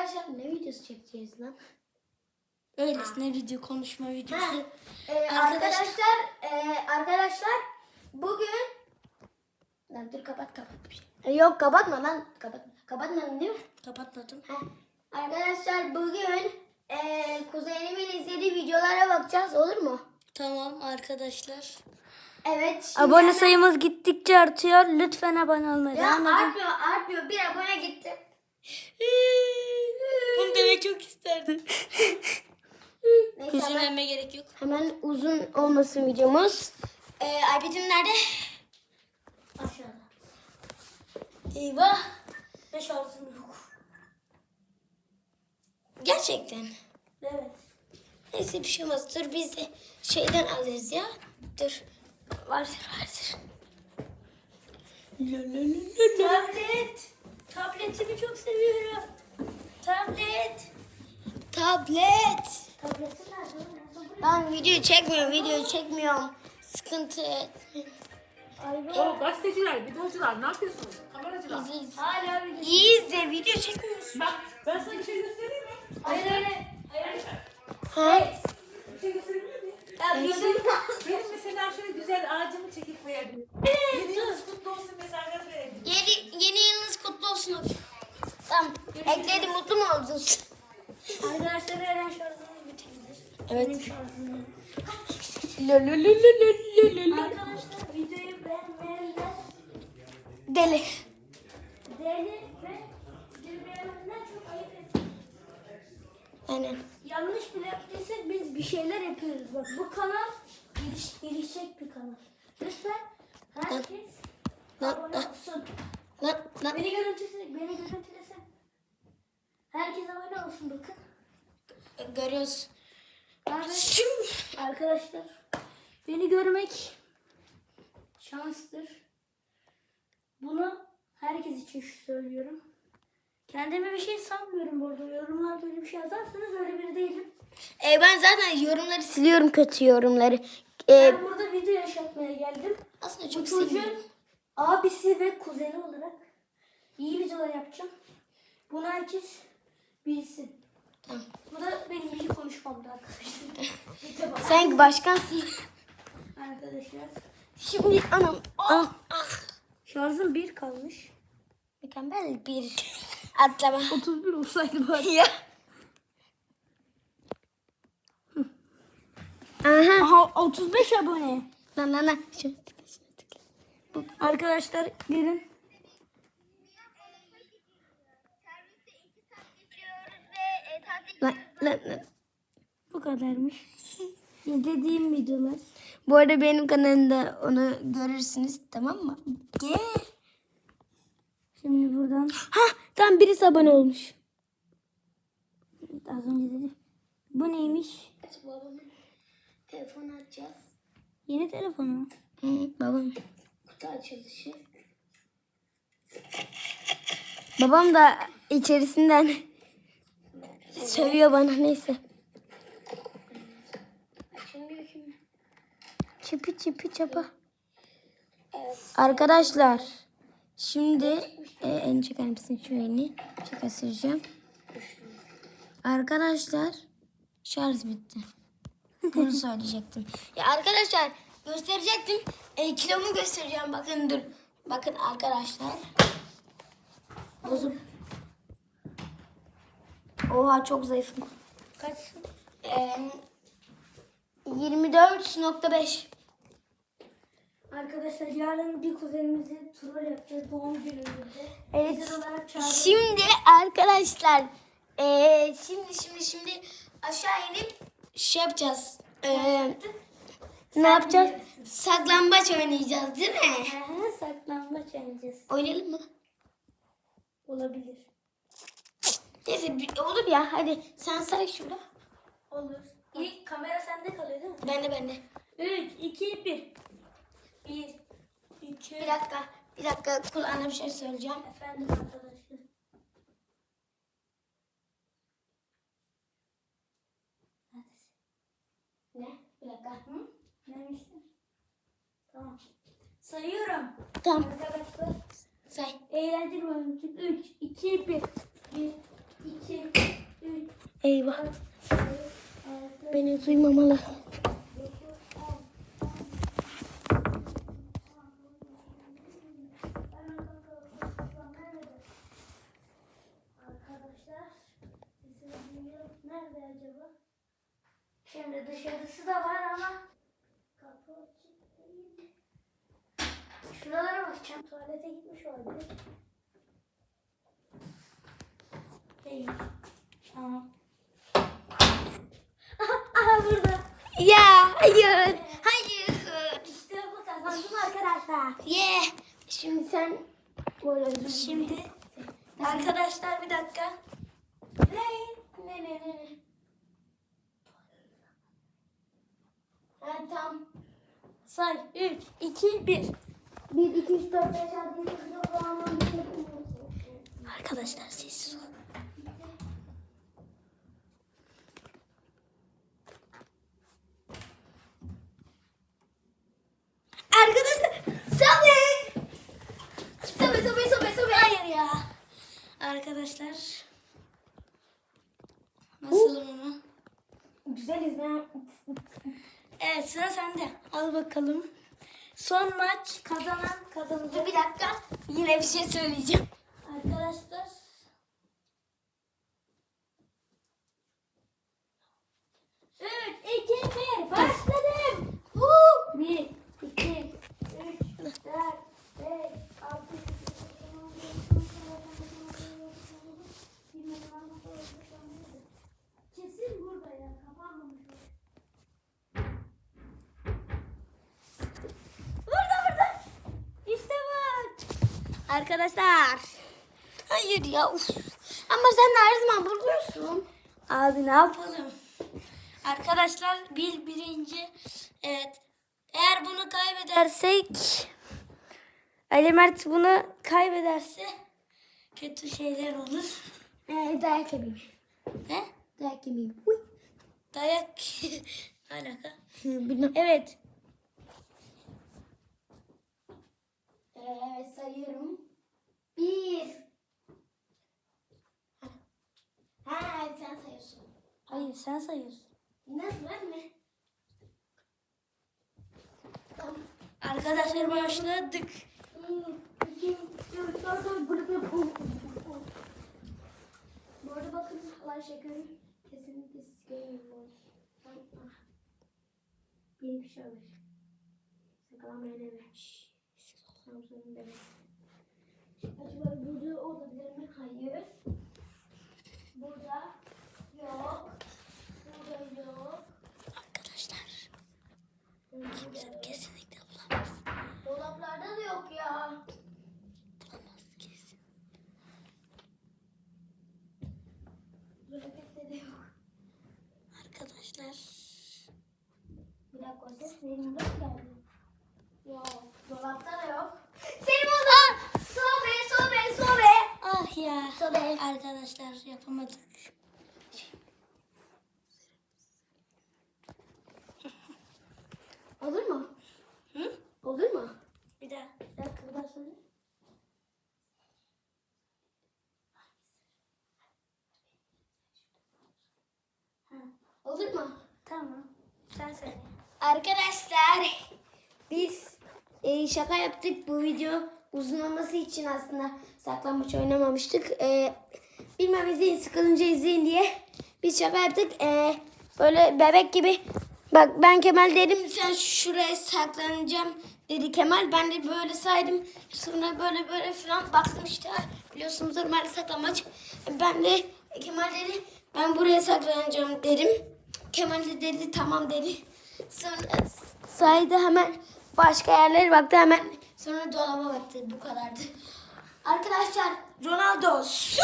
arkadaşlar ne videosu çekeceğiz lan? Öylesine video konuşma videosu. Ha, e, Arkadaşlar- arkadaşlar e, arkadaşlar bugün lan dur kapat kapat. E, yok kapatma lan kapatma. Kapatmadın değil mi? Kapatmadım. Ha. Arkadaşlar bugün e, kuzenimin izlediği videolara bakacağız olur mu? Tamam arkadaşlar. Evet. şimdi Abone hemen- sayımız gittikçe artıyor. Lütfen abone olmaya Ya artmıyor artmıyor bir abone gitti. Bunu demek çok isterdim. Neyse hemen, Üzülmeme gerek yok. hemen uzun olmasın videomuz. E, iPad'im nerede? Aşağıda. Eyvah. Ne şansım yok. Gerçekten. Evet. Neyse bir şey olmaz. Dur biz de şeyden alırız ya. Dur. Vardır vardır. Tablet. Tabletimi çok seviyorum. Tablet. Tablet. Tabletim nerede? Ben video çekmiyorum, video çekmiyorum. Sıkıntı. O gazeteciler, videocular ne yapıyorsunuz? Kameracılar. İyiyiz. Hala bir İyiyiz de video çekmiyoruz. Bak ben sana bir şey göstereyim mi? Hayır hayır. Hayır. Ha? Bir şey gösterebilir miyim? Ya Benim mesela şöyle güzel ağacımı çekip koyabilirim. Yeni yılınız kutlu olsun mesajları verebilirim. Yeni, yeni yılınız kutlu olsun. Tamam. Ekledi mutlu mu oldunuz? Arkadaşlar Eren şarjımız bitebilir. Evet. Benim şarjım. Arkadaşlar videoyu beğenmeyenler Deli. deli ve videoyu beğenmeyenler çok ayıp ediyor. Aynen. Yanlış bile yaptıysak biz bir şeyler yapıyoruz. Bak bu kanal geliş, gelişecek bir kanal. Lütfen herkes Lan, abone lan. olsun. Lan lan. Beni görüntülesin, beni görüntülesin. Herkes abone olsun bakın. Görüyoruz. Abi, arkadaşlar beni görmek şanstır. Bunu herkes için söylüyorum. Kendime bir şey sanmıyorum bu arada. Yorumlarda böyle bir şey yazarsanız öyle biri değilim. E, ben zaten yorumları siliyorum kötü yorumları. E, Ben burada video yaşatmaya geldim. aslında Bu çok çocuğun seviyorum. abisi ve kuzeni olarak iyi videolar yapacağım. Bunu herkes bilsin. Tamam. Bu da benim iyi konuşmamdı arkadaşlar. Sen başkansın. Arkadaşlar. Şimdi anam. Ah. ah. Şarjım bir kalmış. Mükemmel bir atlama. 31 olsaydı bari. ya. Aha. Aha 35 abone. Lan lan lan. Şunu tıkla, şunu tıkla. Arkadaşlar gelin. Lan lan lan. Bu kadarmış. İzlediğim videolar. Bu arada benim kanalımda onu görürsünüz tamam mı? Ge. Şimdi buradan Tam birisi abone olmuş. az önce dedim. Bu neymiş? Babamın telefonu açacağız. Yeni telefonu. Hı, babam. Kutu açılışı. Babam da içerisinden sövüyor bana neyse. Çipi çipi çapa. Arkadaşlar şimdi e, en çeker misin şu elini? Süreceğim. Arkadaşlar şarj bitti. Bunu söyleyecektim. Ya arkadaşlar gösterecektim. E, kilomu göstereceğim. Bakın dur. Bakın arkadaşlar. Bozuk. Oha çok zayıfım. Kaçsın? E, 24.5. Arkadaşlar yarın bir kuzenimizi troll yapacağız doğum günümüzde. Evet. Şimdi arkadaşlar e, şimdi şimdi şimdi aşağı inip şey yapacağız. E, ne yapacağız? Saklambaç oynayacağız değil mi? Aha, saklambaç oynayacağız. Oynayalım mı? Olabilir. Neyse bir- olur ya hadi sen say şurada. Olur. İlk kamera sende kalıyor değil mi? Ben de ben de. 3, 2, 1. 1, 2, Bir dakika bir dakika kulağına bir şey söyleyeceğim. Efendim. Neredesin? Ne? Bir dakika. Hı? Neymişsin? Tamam. Sayıyorum. Tamam Arkadaşlar. say. Eğlenceli oyun. 3, 2, 1. 1, 2, acaba? Beni duymamalı. Arkadaşlar sesini duyuyorum. Nerede acaba? Şimdi dışarısı da var ama kapı açık değil. Şuralara bakacağım. Tuvalete gitmiş olabilir. Değil. Tamam. Aha, burada. Ya hayır. Hayır. İşte bu kazandım arkadaşlar. Yeah. Şimdi sen böyle Şimdi arkadaşlar bir dakika. Ne? Ne ne ne? Ha tamam. Say 3, 2, 1. 1, 2, 3, 4, 5, 6, 7, 8, 9, 10, 11, 12, 13, Arkadaşlar sessiz ol. Arkadaşlar sobe. Sobe sobe sobe sobe. Hayır ya. Arkadaşlar. Nasılım ama? Güzeliz ha. Evet sıra sende. Al bakalım. Son maç kazanan kazanacak. bir dakika. Yine bir şey söyleyeceğim. Arkadaşlar. Üç, iki, bir. Başladım. Huu. Bir, iki, üç, dört, beş, altı, Kesin burada ya. Kapanmamış o. Burada burada. İşte bak. Arkadaşlar. Hayır ya. Uf. Ama sen de her zaman buradasın. Abi ne yapalım? Arkadaşlar bir birinci. Evet. Eğer bunu kaybedersek Ali Mert bunu kaybederse kötü şeyler olur. Ee, dayak yemeyeyim. Ne? Dayak yemeyeyim. Uy. Dayak Ne alaka. Bilmem. Evet. Evet sayıyorum. Bir. Ha sen sayıyorsun. Hayır sen sayıyorsun. Nasıl ben mi? Tamam. Arkadaşlar başladık. Bırı. Bu arada bakın halay şekerim. Kesinlikle siz görmüyor. Ben, ah. Bir bir şey olur. Sakalamaya deme. Şşş. Samsun'un deme. Acaba burada olabilir mi? Hayır. Burada yok. Burada yok. Arkadaşlar Burada yok. kesinlikle bulamaz. Dolaplarda da yok ya. Bulamaz kesin. Dolaplarda da yok. Arkadaşlar. Bir dakika o ses benim mı geldi? Dolapta da yok. Senin orada. Sobe sobe sobe. Ah ya. Tabii. Arkadaşlar yapamadık. Olur mu? Hı? Olur mu? Bir daha. Bir dakika bir daha söyle. Ha. Olur mu? Tamam. Sen söyle. Arkadaşlar biz e, şaka yaptık. Bu video uzun olması için aslında saklambaç oynamamıştık. E, bilmem izleyin sıkılınca izleyin diye biz şaka yaptık. E, böyle bebek gibi bak ben Kemal dedim sen şuraya saklanacağım dedi Kemal. Ben de böyle saydım. Sonra böyle böyle falan baktım işte biliyorsunuz normal saklambaç. Ben de Kemal dedi ben buraya saklanacağım dedim. Kemal de dedi tamam dedi. Sonra saydı hemen başka yerlere baktı hemen sonra dolaba baktı bu kadardı. Arkadaşlar Ronaldo su